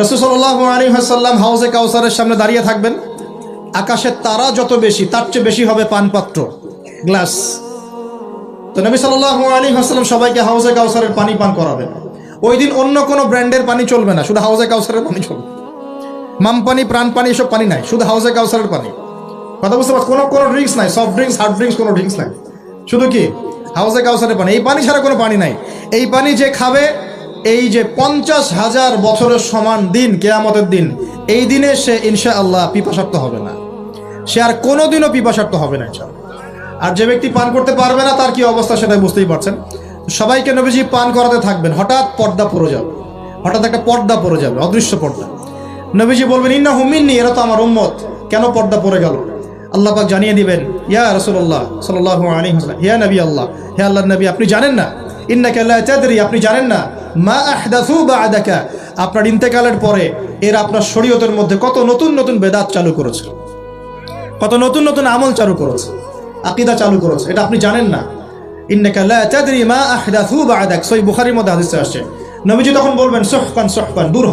রসুসল্লাহ আলী হাসাল্লাম কাউসারের সামনে দাঁড়িয়ে থাকবেন। আকাশের তারা যত বেশি, তার চেয়ে বেশি হবে পানপাত্র, গ্লাস। তো নবী সাল্লাহ আলী সবাইকে হাউজে কাউসারের পানি পান করাবেন। ওই দিন অন্য কোনো ব্র্যান্ডের পানি চলবে না, শুধু হাউজে কাউসারের পানি চলবে। মাম পানি, প্রাণ পানি, এসব পানি নাই, শুধু হাউজে কাউসারের পানি। কথা বুঝতে পারছ কোনো কোনো ড্রিঙ্কস নাই, সফট ড্রিঙ্কস, হার্ড ড্রিঙ্কস কোনো ড্রিঙ্কস নাই। শুধু কি? হাউজে কাউসারের পানি। এই পানি ছাড়া কোনো পানি নাই। এই পানি যে খাবে এই যে পঞ্চাশ হাজার বছরের সমান দিন, কেয়ামতের দিন, এই দিনে সে ইনশা আল্লাহ পিপাসার্থ হবে না। সে আর কোনোদিনও পিপাসার্থ হবে না, ইনশাআল্লাহ। আর যে ব্যক্তি পান করতে পারবে না, তার কি অবস্থা সেটা বুঝতেই পারছেন? সবাইকে নবীজি পান করাতে থাকবেন। হঠাৎ পর্দা পড়ে যাবে। হঠাৎ একটা পর্দা পড়ে যাবে, অদৃশ্য পর্দা। নবীজি বলবেন ইন্না হুমিননি এরা তো আমার উম্মত। কেন পর্দা পড়ে গেল? আল্লাহ পাক জানিয়ে দিবেন, ইয়া রসুল্লাহ সাল্লাহ আলী হাসলাম হিয়া নবী আল্লাহ, হে আল্লাহ নবী, আপনি জানেন না? ইন্নাকে আল্লাহ চাদরি আপনি জানেন না। মা আহদাসু বা আদাকা আপনার ইন্তেকালের পরে এর আপনার শরীয়তের মধ্যে কত নতুন নতুন বেদাত চালু করেছে। কত নতুন নতুন আমল চালু করেছে। আকিদা চালু করেছে। এটা আপনি জানেন না। আসছে। বলবেন দূর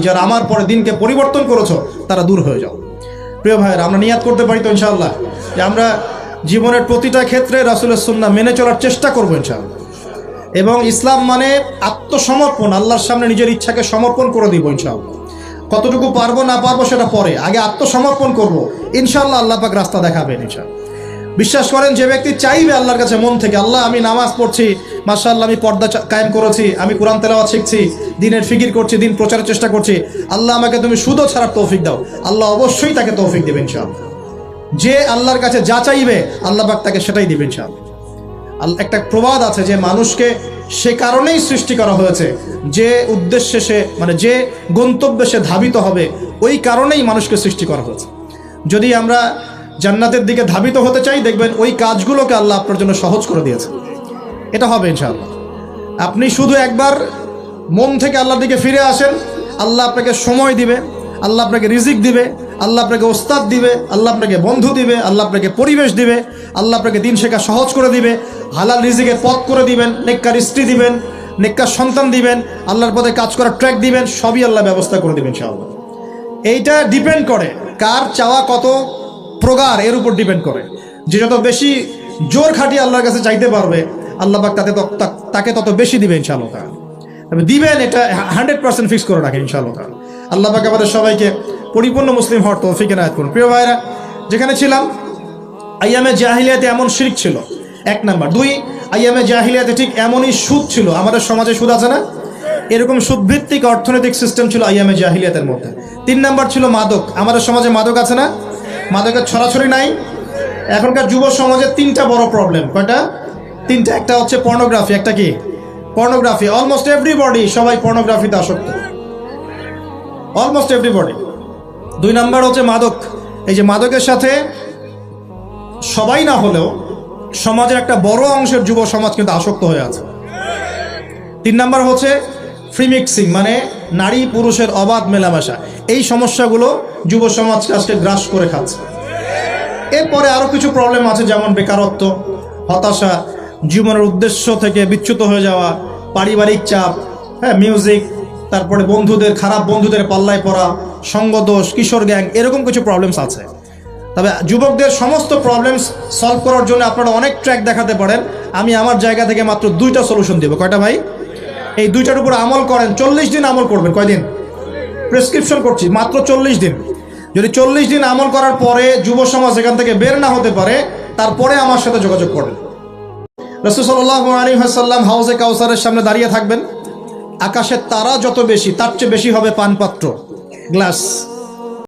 যারা আমার পরে দিনকে পরিবর্তন করেছ, তারা দূর হয়ে যাও। প্রিয় ভাইয়েরা, আমরা নিয়াত করতে পারি তো ইনশাল্লাহ যে আমরা জীবনের প্রতিটা ক্ষেত্রে রাসুলের সুন্নাহ মেনে চলার চেষ্টা করব ইনশাআল্লাহ। এবং ইসলাম মানে আত্মসমর্পণ, আল্লাহর সামনে নিজের ইচ্ছাকে সমর্পণ করে দিব ইনশাআল্লাহ। কতটুকু পারব না পারব সেটা পরে। আগে আত্মসমর্পণ করব, ইনশাআল্লাহ আল্লাহ পাক রাস্তা দেখাবেন ইনশাআল্লাহ। বিশ্বাস করেন, যে ব্যক্তি চাইবে আল্লাহর কাছে মন থেকে, আল্লাহ আমি নামাজ পড়ছি, মাশাআল্লাহ আমি পর্দা কায়েম করেছি, আমি কোরআন তেলাওয়াত শিখছি, দিনের ফিকির করছি, দিন প্রচারের চেষ্টা করছি, আল্লাহ আমাকে তুমি সুদও ছাড়ার তৌফিক দাও। আল্লাহ অবশ্যই তাকে তৌফিক দেবেন ইনশাআল্লাহ। যে আল্লাহর কাছে যা চাইবে, আল্লাহ পাক তাকে সেটাই দিবেন আল- একটা প্রবাদ আছে যে মানুষকে সে কারণেই সৃষ্টি করা হয়েছে। যে উদ্দেশ্যে সে মানে যে গন্তব্যে সে ধাবিত হবে, ওই কারণেই মানুষকে সৃষ্টি করা হয়েছে। যদি আমরা জান্নাতের দিকে ধাবিত হতে চাই, দেখবেন ওই কাজগুলোকে আল্লাহ আপনার জন্য সহজ করে দিয়েছে। এটা হবে ইনশাআল্লাহ। আপনি শুধু একবার মন থেকে আল্লাহর দিকে ফিরে আসেন, আল্লাহ আপনাকে সময় দিবে, আল্লাহ আপনাকে রিজিক দিবে আল্লাহ আপনাকে ওস্তাদ দিবে, আল্লাহ আপনাকে বন্ধু দিবে, আল্লাহ আপনাকে পরিবেশ দিবে, আল্লাহ আপনাকে দিন শেখা সহজ করে দিবে, হালাল রিজিকের পথ করে দিবেন, নেককার স্ত্রী দিবেন, নেককার সন্তান দিবেন, আল্লাহর পথে কাজ করার ট্র্যাক দিবেন, সবই আল্লাহ ব্যবস্থা করে দিবেন ইনশাআল্লাহ। এইটা ডিপেন্ড করে কার চাওয়া কত প্রগার এর উপর ডিপেন্ড করে। যে যত বেশি জোর খাটিয়ে আল্লাহর কাছে চাইতে পারবে, আল্লাহ পাক তাতে তাকে তত বেশি দিবে ইনশাআল্লাহ দিবেন এটা হান্ড্রেড পার্সেন্ট ফিক্স করে রাখেন ইনশাআল্লাহ তাআলা। আল্লাহ পাক আমাদের সবাইকে পরিপূর্ণ মুসলিম হওয়ার তৌফিক এনায়ত করুন। প্রিয় ভাইরা যেখানে ছিলাম, আইয়ামে জাহিলিয়াতে এমন শিরিক ছিল, এক নাম্বার। দুই, আইয়ামে জাহিলিয়াতে ঠিক এমনই সুদ ছিল, আমাদের সমাজে সুদ আছে না? এরকম সুদভিত্তিক অর্থনৈতিক সিস্টেম ছিল আইয়ামে জাহিলিয়াতের মধ্যে। তিন নাম্বার ছিল মাদক, আমাদের সমাজে মাদক আছে না? মাদকের ছড়াছড়ি নাই। এখনকার যুব সমাজে তিনটা বড় প্রবলেম কয়টা? তিনটা, একটা হচ্ছে পর্নোগ্রাফি একটা কি? পর্নোগ্রাফি অলমোস্ট এভরিবডি সবাই পর্নোগ্রাফিতে আসক্ত। অলমোস্ট এভরিবডি দুই নাম্বার হচ্ছে মাদক। এই যে মাদকের সাথে সবাই না হলেও সমাজের একটা বড় অংশের যুব সমাজ কিন্তু আসক্ত হয়ে আছে। তিন নাম্বার হচ্ছে ফ্রি মিক্সিং মানে নারী পুরুষের অবাধ মেলামেশা। এই সমস্যাগুলো যুব সমাজকে আজকে গ্রাস করে খাচ্ছে। এরপরে আরও কিছু প্রবলেম আছে, যেমন বেকারত্ব, হতাশা, জীবনের উদ্দেশ্য থেকে বিচ্যুত হয়ে যাওয়া, পারিবারিক চাপ হ্যাঁ মিউজিক তারপরে বন্ধুদের, খারাপ বন্ধুদের পাল্লায় পড়া, সঙ্গদোষ, কিশোর গ্যাং, এরকম কিছু প্রবলেমস আছে। তবে যুবকদের সমস্ত প্রবলেমস সলভ করার জন্য আপনারা অনেক ট্র্যাক দেখাতে পারেন। আমি আমার জায়গা থেকে মাত্র দুইটা সলিউশন দেবো। কয়টা ভাই? এই দুইটার উপর আমল করেন, চল্লিশ দিন আমল করবেন। কয়দিন? প্রেসক্রিপশন করছি, মাত্র চল্লিশ দিন। যদি চল্লিশ দিন আমল করার পরে যুব সমাজ এখান থেকে বের না হতে পারে, তারপরে আমার সাথে যোগাযোগ করেন রসুসল্লাহ আলী হাসাল্লাম হাউজে কাউসারের সামনে দাঁড়িয়ে থাকবেন। আকাশের তারা যত বেশি তার চেয়ে বেশি হবে পানপাত্র গ্লাস।